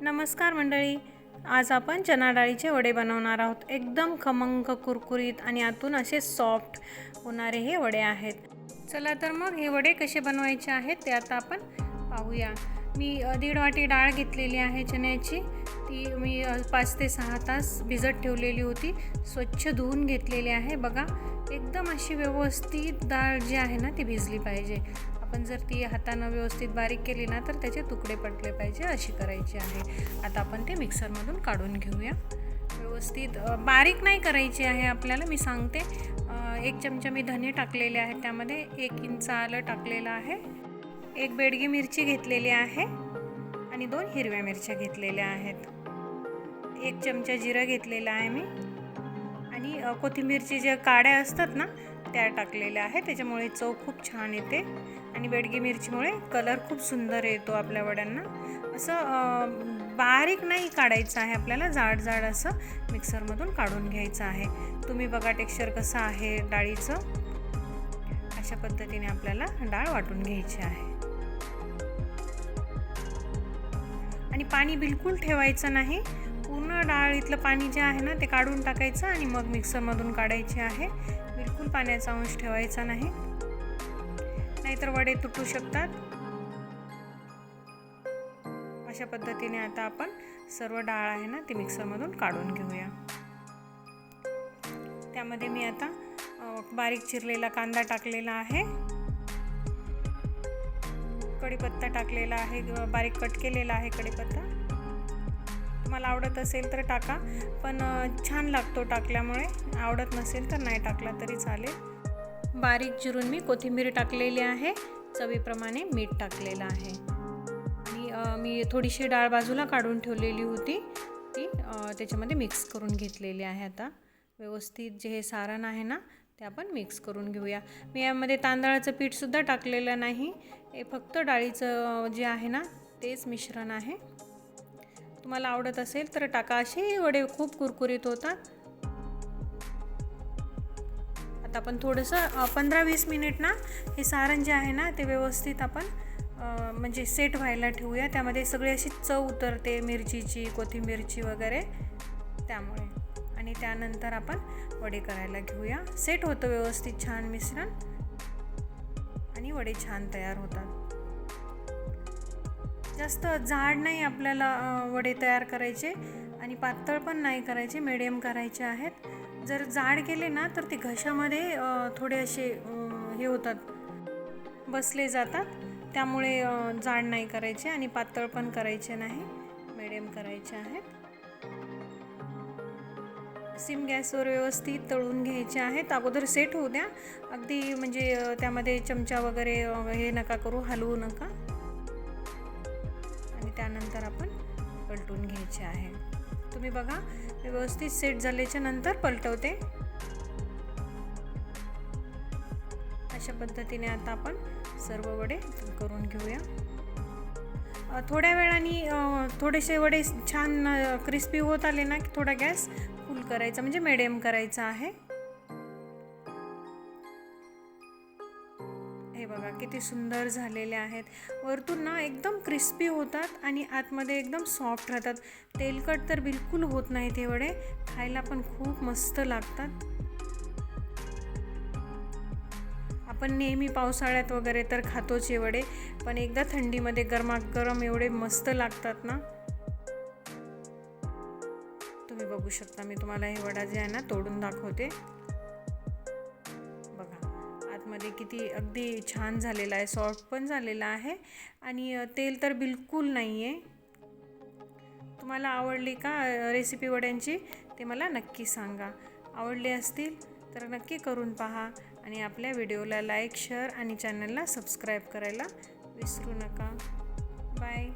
नमस्कार मंडळी. आज आपण चना डाळीचे वडे बनवणार आहोत. एकदम खमंग कुरकुरीत आणि आतून असे सॉफ्ट होणारे हे वडे आहेत. चला तर मग हे वडे कसे बनवायचे आहेत ते आता आपण पाहूया. मी दीड वाटी डाळ घेतलेली आहे चण्याची. ती मी पाच ते सहा तास भिजत ठेवलेली होती. स्वच्छ धुवून घेतलेली आहे. बघा एकदम अशी व्यवस्थित डाळ जी आहे ना ती भिजली पाहिजे. आपण जर ती हातानं व्यवस्थित बारीक केली ना तर त्याचे तुकडे पडले पाहिजे अशी करायची आहे. आता आपण ते मिक्सरमधून काढून घेऊया. व्यवस्थित बारीक नाही करायची आहे आपल्याला मी सांगते. एक चमचा मी धने टाकलेले आहेत त्यामध्ये एक इंच आलं टाकलेलं आहे. एक बेडगी मिरची घेतलेली आहे आणि दोन हिरव्या मिरच्या घेतलेल्या आहेत. एक चमचा जिरं घेतलेलं आहे मी. आणि कोथिंबीरचे कोथिंबीरची ज्या काड्या असतात ना त्या टाकलेल्या आहेत. त्याच्यामुळे चव खूप छान येते आणि बेडगी मिरचीमुळे कलर खूप सुंदर येतो आपल्या वड्यांना. असं बारीक नाही काढायचं आहे आपल्याला जाड जाड असं मिक्सरमधून काढून घ्यायचं आहे. तुम्ही बघा टेक्स्चर कसं आहे डाळीचं. अशा पद्धतीने आपल्याला डाळ वाटून घ्यायची आहे. आणि पाणी बिलकुल ठेवायचं नाही. डाळीतलं पाणी जे आहे ना ते काढून टाकायचं आणि मग मिक्सरमधून काढायचे आहे. बिलकुल पाण्याचा अंश ठेवायचा नाही. नाहीतर वडे तुटू शकतात. अशा पद्धतीने आता आपण सर्व डाळ आहे ना ती मिक्सरमधून काढून घेऊया. त्यामध्ये मी आता बारीक चिरलेला कांदा टाकलेला आहे. कढीपत्ता टाकलेला आहे बारीक कट केलेला आहे कढीपत्ता. तुम्हाला आवडत असेल तर टाका. पण छान लागतो टाकल्यामुळे. आवडत नसेल तर नाही टाकला तरी चालेल. बारीक चिरून मी कोथिंबीर टाकलेली आहे. चवीप्रमाणे मीठ टाकलेलं आहे. आणि मी थोडीशी डाळ बाजूला काढून ठेवलेली होती. ती त्याच्यामध्ये मिक्स करून घेतलेली आहे आता. व्यवस्थित जे हे सारण आहे ना ते आपण मिक्स करून घेऊया. मी यामध्ये तांदळाचं पीठसुद्धा टाकलेलं नाही. हे फक्त डाळीचं जे आहे ना तेच मिश्रण आहे. तुम्हाला आवडत असेल तर टाका असे वडे खूप कुरकुरीत होतात. आता आपण थोडंसं पंधरा वीस मिनिट ना हे सारण जे आहे ना ते व्यवस्थित आपण म्हणजे सेट व्हायला ठेवूया. त्यामध्ये सगळी अशी चव उतरते मिरचीची कोथिंबीरची वगैरे त्यामुळे. आणि त्यानंतर आपण वडे करायला घेऊया. सेट होतं व्यवस्थित छान मिश्रण. आणि वडे छान तयार होतात. जास्त जाड नाही आपल्याला वडे तयार करायचे आणि पातळ पण नाही करायचे मिडियम करायचे आहेत. जर जाड केले ना तर ते घशामध्ये थोडे असे हे होतात बसले जातात. त्यामुळे जाड नाही करायचे आणि पातळ पण करायचे नाही मिडियम करायचे आहेत. सिम गॅसवर व्यवस्थित तळून घ्यायचे आहेत. अगोदर सेट होऊ द्या. अगदी म्हणजे त्यामध्ये चमचा वगैरे हे नका करू हलवू नका. आणि त्यानंतर आपण पलटून घ्यायचे आहे. तुम्ही बघा व्यवस्थित सेट झाल्याच्यानंतर पलटवते. अशा पद्धतीने आता आपण सर्व वडे करून घेऊया. थोड्या वेळाने थोडेसे वडे छान क्रिस्पी होत आले ना की थोडा गॅस फुल करायचा म्हणजे मिडियम करायचा आहे. हे बघा किती सुंदर झालेले आहेत. वरतून ना एकदम क्रिस्पी होतात आणि आतमध्ये एकदम सॉफ्ट राहतात. तेलकट तर बिलकुल होत नाहीत हे वडे खायला पण खूप मस्त लागतात. आपण नेहमी पावसाळ्यात वगैरे तर खातोच हे वडे पण एकदा थंडीमध्ये गरमागरम एवढे मस्त लागतात ना. तुम्ही बघू शकता मी तुम्हाला हे वडा जे आहे ना तोडून दाखवते. आतमध्ये किती अगदी छान झालेला आहे सॉफ्ट पण झालेला आहे. आणि तेल तर बिलकुल नाही आहे तुम्हाला आवडली का रेसिपी वड्यांची? ते मला नक्की सांगा. आवडले असतील तर नक्की करून पहा आणि आपल्या व्हिडिओला लाईक शेअर आणि चॅनलला सबस्क्राईब करायला विसरू नका. बाय.